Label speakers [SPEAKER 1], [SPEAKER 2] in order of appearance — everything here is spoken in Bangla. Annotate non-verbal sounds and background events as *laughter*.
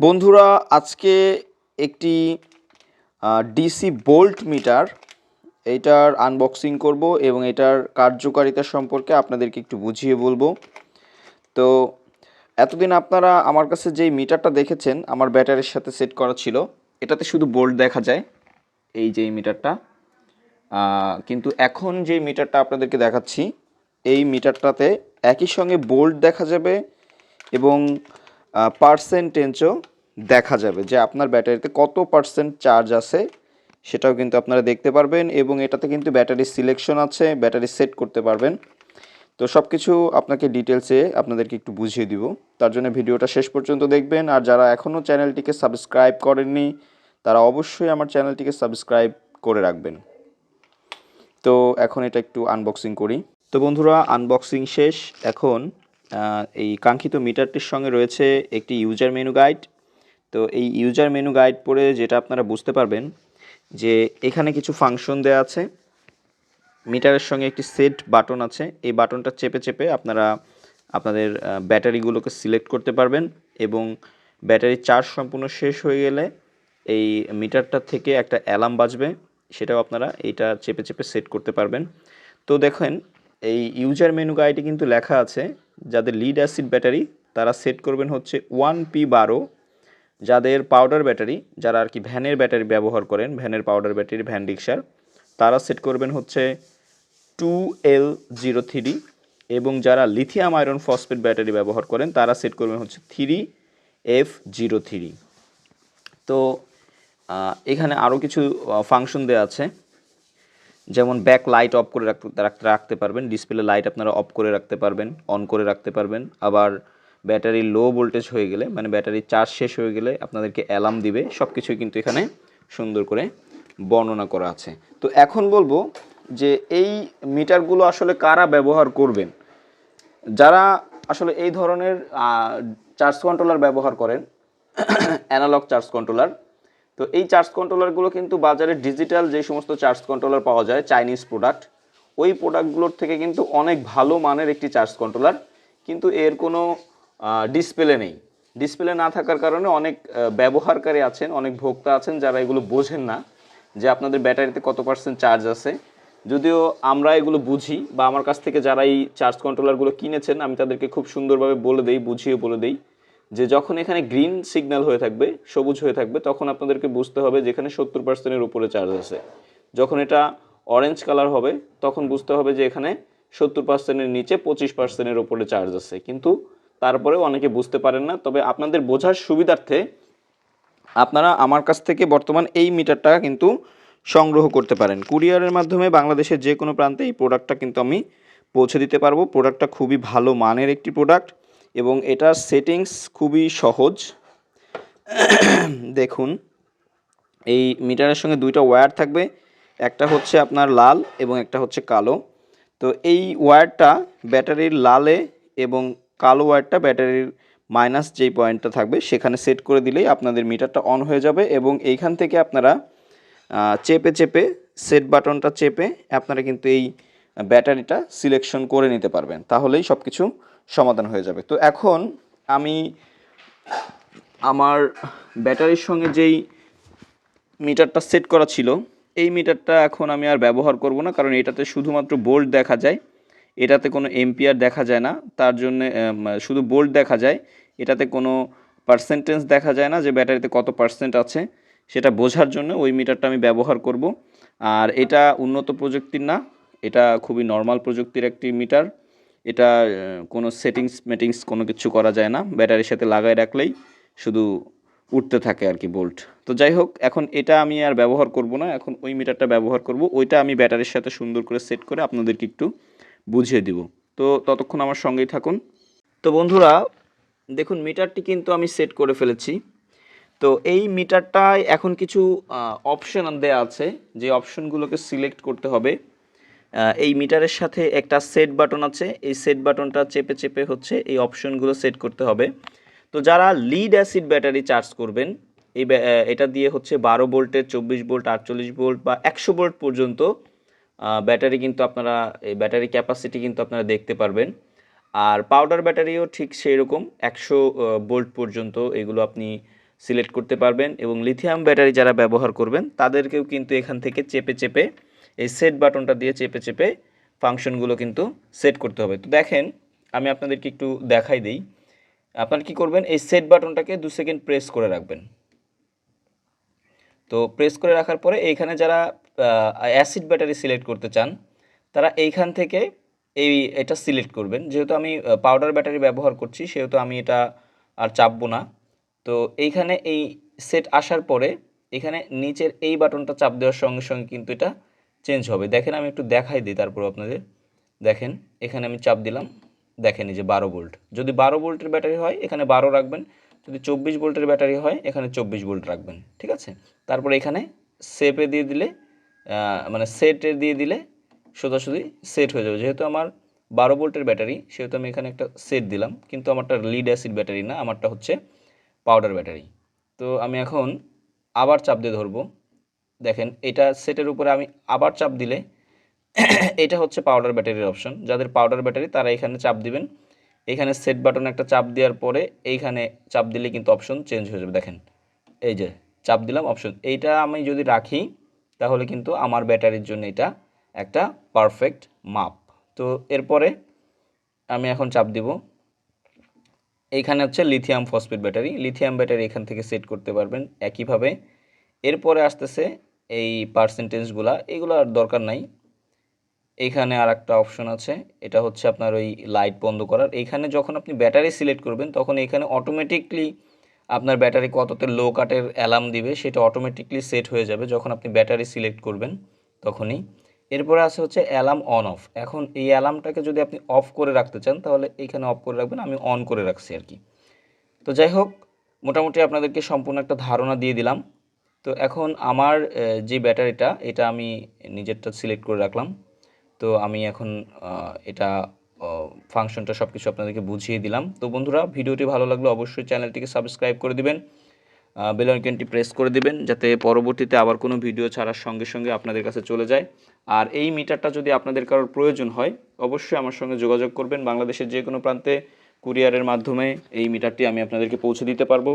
[SPEAKER 1] বন্ধুরা, আজকে একটি ডিসি বোল্ট মিটার এইটার আনবক্সিং করব এবং এটার কার্যকারিতা সম্পর্কে আপনাদেরকে একটু বুঝিয়ে বলব। তো, এতদিন আপনারা আমার কাছে যেই মিটারটা দেখেছেন, আমার ব্যাটারির সাথে সেট করা ছিল, এটাতে শুধু বোল্ট দেখা যায়, এই যে মিটারটা। কিন্তু এখন যে মিটারটা আপনাদেরকে দেখাচ্ছি, এই মিটারটাতে একই সঙ্গে বোল্ট দেখা যাবে এবং পার্সেন্টেজও দেখা যাবে যে আপনার ব্যাটারিতে কত পার্সেন্ট চার্জ আছে, সেটাও কিন্তু আপনারা দেখতে পারবেন এবং এটাতে কিন্তু ব্যাটারি সিলেকশন আছে, ব্যাটারি সেট করতে পারবেন। তো সব কিছু আপনাকে ডিটেলসে আপনাদেরকে একটু বুঝিয়ে দিব। তার জন্য ভিডিওটা শেষ পর্যন্ত দেখবেন। আর যারা এখনও চ্যানেলটিকে সাবস্ক্রাইব করেননি, তারা অবশ্যই আমার চ্যানেলটিকে সাবস্ক্রাইব করে রাখবেন। তো এখন এটা একটু আনবক্সিং করি। তো বন্ধুরা আনবক্সিং শেষ। এখন এই কাঙ্ক্ষিত মিটারটির সঙ্গে রয়েছে একটি ইউজার মেনু গাইড তো এই ইউজার মেনু গাইড পড়ে যেটা আপনারা বুঝতে পারবেন যে এখানে কিছু ফাংশন দেওয়া আছে। মিটারের সঙ্গে একটি সেট বাটন আছে। এই বাটনটা চেপে চেপে আপনারা আপনাদের ব্যাটারিগুলোকে সিলেক্ট করতে পারবেন এবং ব্যাটারি চার্জ সম্পূর্ণ শেষ হয়ে গেলে এই মিটারটা থেকে একটা অ্যালার্ম বাজবে। সেটাও আপনারা এইটা চেপে চেপে সেট করতে পারবেন। তো দেখেন, এই ইউজার মেনু গাইডে কিন্তু লেখা আছে যাদের লিড অ্যাসিড ব্যাটারি তারা সেট করবেন হচ্ছে ওয়ান পি বারো। যাদের পাউডার ব্যাটারি যারা আর কি ভ্যানের ব্যাটারি ব্যবহার করেন ভ্যানের পাউডার ব্যাটারি ভ্যান রিক্সার তারা সেট করবেন হচ্ছে টু এল জিরো থ্রি এবং যারা লিথিয়াম আয়রন ফসফেট ব্যাটারি ব্যবহার করেন, তারা সেট করবেন হচ্ছে থ্রি এফ জিরো থ্রি তো এখানে আরও কিছু ফাংশন দেওয়া আছে। যেমন ব্যাক লাইট অফ করে রাখতে রাখতে পারবেন। ডিসপ্লে লাইট আপনারা অফ করে রাখতে পারবেন অন করে রাখতে পারবেন। আবার ব্যাটারি লো ভোল্টেজ হয়ে গেলে মানে ব্যাটারি চার্জ শেষ হয়ে গেলে আপনাদেরকে অ্যালার্ম দিবে। সব কিছুই কিন্তু এখানে সুন্দর করে বর্ণনা করা আছে। তো এখন বলব যে এই মিটারগুলো আসলে কারা ব্যবহার করবেন? যারা আসলে এই ধরনের চার্জ কন্ট্রোলার ব্যবহার করেন অ্যানালগ চার্জ কন্ট্রোলার তো এই চার্জ কন্ট্রোলারগুলো কিন্তু বাজারে ডিজিটাল যে সমস্ত চার্জ কন্ট্রোলার পাওয়া যায় চাইনিজ প্রোডাক্ট ওই প্রোডাক্টগুলোর থেকে কিন্তু অনেক ভালো মানের একটি চার্জ কন্ট্রোলার কিন্তু এর কোনো ডিসপ্লে নেই। ডিসপ্লে না থাকার কারণে অনেক ব্যবহারকারী আছেন, অনেক ভোক্তা আছেন যারা এগুলো বোঝেন না যে আপনাদের ব্যাটারিতে কত পার্সেন্ট চার্জ আছে। যদিও আমরা এগুলো বুঝি বা আমার কাছ থেকে যারা এই চার্জ কন্ট্রোলারগুলো কিনেছেন, আমি তাদেরকে খুব সুন্দরভাবে বলে দেই বুঝিয়ে বলে দেই। যে যখন এখানে গ্রিন সিগন্যাল হয়ে থাকবে, সবুজ হয়ে থাকবে, তখন আপনাদেরকে বুঝতে হবে যে এখানে সত্তর পার্সেন্টের উপরে চার্জ আছে। যখন এটা অরেঞ্জ কালার হবে, তখন বুঝতে হবে যে এখানে সত্তর পার্সেন্টের নিচে পঁচিশ পার্সেন্টের উপরে চার্জ আছে। কিন্তু তারপরেও অনেকে বুঝতে পারেন না, তবে আপনাদের বোঝার সুবিধার্থে আপনারা আমার কাছ থেকে বর্তমান এই মিটারটা কিন্তু সংগ্রহ করতে পারেন। কুরিয়ারের মাধ্যমে বাংলাদেশের যে কোনো প্রান্তে এই প্রোডাক্টটা কিন্তু আমি পৌঁছে দিতে পারব। প্রোডাক্টটা খুবই ভালো মানের একটি প্রোডাক্ট এবং এটার সেটিংস খুবই সহজ। দেখুন, এই মিটারের সঙ্গে দুইটা ওয়্যার থাকবে, একটা হচ্ছে আপনার লাল এবং একটা হচ্ছে কালো। তো এই ওয়্যারটা ব্যাটারির লালে এবং কালো ওয়্যারটা ব্যাটারির মাইনাস যেই পয়েন্টটা থাকবে, সেখানে সেট করে দিলেই আপনাদের মিটারটা অন হয়ে যাবে এবং এইখান থেকে আপনারা চেপে চেপে সেট বাটনটা চেপে আপনারা কিন্তু এই ব্যাটারিটা সিলেকশন করে নিতে পারবেন। তাহলেই সব কিছু সমাধান হয়ে যাবে। তো এখন আমি আমার ব্যাটারির সঙ্গে যেই মিটারটা সেট করা ছিল, এই মিটারটা এখন আমি আর ব্যবহার করব না, কারণ এটাতে শুধুমাত্র বোল্ট দেখা যায়। এটাতে কোনো এম্পিয়ার দেখা যায় না, তার জন্য শুধু বোল্ট দেখা যায়। এটাতে কোনো পার্সেন্টেজ দেখা যায় না যে ব্যাটারিতে কত পার্সেন্ট আছে, সেটা বোঝার জন্য ওই মিটারটা আমি ব্যবহার করব। আর এটা উন্নত প্রযুক্তির না, এটা খুবই নর্মাল প্রযুক্তির একটি মিটার। এটা কোনো সেটিংস মেটিংস কোনো কিছু করা যায় না। ব্যাটারির সাথে লাগায় রাখলেই শুধু উঠতে থাকে আর কি বোল্ট তো যাই হোক, এখন এটা আমি আর ব্যবহার করব না। এখন ওই মিটারটা ব্যবহার করব। ওইটা আমি ব্যাটারির সাথে সুন্দর করে সেট করে আপনাদেরকে একটু বুঝিয়ে দিব। তো ততক্ষণ আমার সঙ্গেই থাকুন। তো বন্ধুরা, দেখুন মিটারটি কিন্তু আমি সেট করে ফেলেছি। তো এই মিটারটায় এখন কিছু অপশন দেওয়া আছে। যে অপশনগুলোকে সিলেক্ট করতে হবে। এই মিটারের সাথে একটা সেট বাটন আছে। এই সেট বাটনটা চেপে চেপে হচ্ছে এই অপশনগুলো সেট করতে হবে। তো যারা লিড অ্যাসিড ব্যাটারি চার্জ করবেন, এই এটা দিয়ে হচ্ছে বারো ভোল্টের, চব্বিশ ভোল্ট, আটচল্লিশ ভোল্ট বা একশো ভোল্ট পর্যন্ত ব্যাটারি কিন্তু আপনারা, এই ব্যাটারি ক্যাপাসিটি কিন্তু আপনারা দেখতে পারবেন। আর পাউডার ব্যাটারিও ঠিক সেই রকম একশো ভোল্ট পর্যন্ত এগুলো আপনি সিলেক্ট করতে পারবেন। এবং লিথিয়াম ব্যাটারি যারা ব্যবহার করবেন, তাদেরকেও কিন্তু এখান থেকে চেপে চেপে এই সেট বাটনটা দিয়ে চেপে চেপে ফাংশনগুলো কিন্তু সেট করতে হবে। তো দেখেন, আমি আপনাদেরকে একটু দেখাই দিই। আপনারা কি করবেন, এই সেট বাটনটাকে দু সেকেন্ড প্রেস করে রাখবেন। তো প্রেস করে রাখার পরে এইখানে যারা অ্যাসিড ব্যাটারি সিলেক্ট করতে চান, তারা এইখান থেকে এই, এটা সিলেক্ট করবেন। যেহেতু আমি পাউডার ব্যাটারি ব্যবহার করছি, সেহেতু আমি এটা আর চাপবো না। তো এইখানে এই সেট আসার পরে, এখানে নিচের এই বাটনটা চাপ দেওয়ার সঙ্গে সঙ্গে কিন্তু এটা চেঞ্জ হবে। দেখেন আমি একটু দেখাই দিই তারপর আপনাদের। দেখেন, এখানে আমি চাপ দিলাম। দেখেন যে বারো ভোল্ট। যদি বারো ভোল্টের ব্যাটারি হয়, এখানে বারো রাখবেন। যদি চব্বিশ ভোল্টের ব্যাটারি হয়, এখানে চব্বিশ ভোল্ট রাখবেন। ঠিক আছে? তারপরে এখানে সেপে দিয়ে দিলে মানে সেটে দিয়ে দিলে সোজাসুজি সেট হয়ে যাবে। যেহেতু আমার বারো ভোল্টের ব্যাটারি, সেহেতু আমি এখানে একটা সেট দিলাম। কিন্তু আমারটা লিড অ্যাসিড ব্যাটারি না, আমারটা হচ্ছে পাউডার ব্যাটারি। তো আমি এখন আবার চাপ দিয়ে ধরবো। দেখেন, এটা সেটের উপরে আমি আবার চাপ দিলে *coughs* এটা হচ্ছে পাউডার ব্যাটারির অপশন যাদের পাউডার ব্যাটারি তারা এখানে চাপ দিবেন। এখানে সেট বাটনে একটা চাপ দেওয়ার পরে এইখানে চাপ দিলে কিন্তু অপশন চেঞ্জ হয়ে যাবে। দেখেন, এই যে চাপ দিলাম অপশন এইটা আমি যদি রাখি, তাহলে কিন্তু আমার ব্যাটারির জন্য এটা একটা পারফেক্ট মাপ তো এরপরে আমি এখন চাপ দিব। এইখানে হচ্ছে lithium phosphate battery lithium battery এখান থেকে সেট করতে পারবেন একইভাবে। এরপরে আসতেছে এই পার্সেন্টেজগুলা এগুলো আর দরকার নাই। এইখানে আর একটা অপশন আছে, এটা হচ্ছে আপনার ওই লাইট বন্ধ করার। এখানে যখন আপনি ব্যাটারি সিলেক্ট করবেন, তখন এখানে অটোমেটিকলি আপনার ব্যাটারি কততে লো কাটের অ্যালার্ম দিবে, সেটা অটোমেটিকলি সেট হয়ে যাবে যখন আপনি ব্যাটারি সিলেক্ট করবেন তখনই। এরপরে আছে হচ্ছে অ্যালার্ম অন অফ এখন এই অ্যালার্মটাকে যদি আপনি অফ করে রাখতে চান, তাহলে এইখানে অফ করে রাখবেন, আমি অন করে রাখছি আর কি। তো যাই হোক, মোটামুটি আপনাদেরকে সম্পূর্ণ একটা ধারণা দিয়ে দিলাম। তো এখন আমার যে ব্যাটারিটা, এটা আমি নিজেরটা সিলেক্ট করে রাখলাম। তো আমি এখন এটা ফাংশনটা সব কিছু আপনাদেরকে বুঝিয়ে দিলাম। তো বন্ধুরা, ভিডিওটি ভালো লাগলে অবশ্যই চ্যানেলটিকে সাবস্ক্রাইব করে দিবেন বেল আইকনটি প্রেস করে দিবেন, যাতে পরবর্তীতে আবার কোনো ভিডিও ছাড়ার সঙ্গে সঙ্গে আপনাদের কাছে চলে যায়। আর এই মিটারটা যদি আপনাদের কারোর প্রয়োজন হয়, অবশ্যই আমার সঙ্গে যোগাযোগ করবেন। বাংলাদেশের যে কোনো প্রান্তে কুরিয়ারের মাধ্যমে এই মিটারটি আমি আপনাদেরকে পৌঁছে দিতে পারব।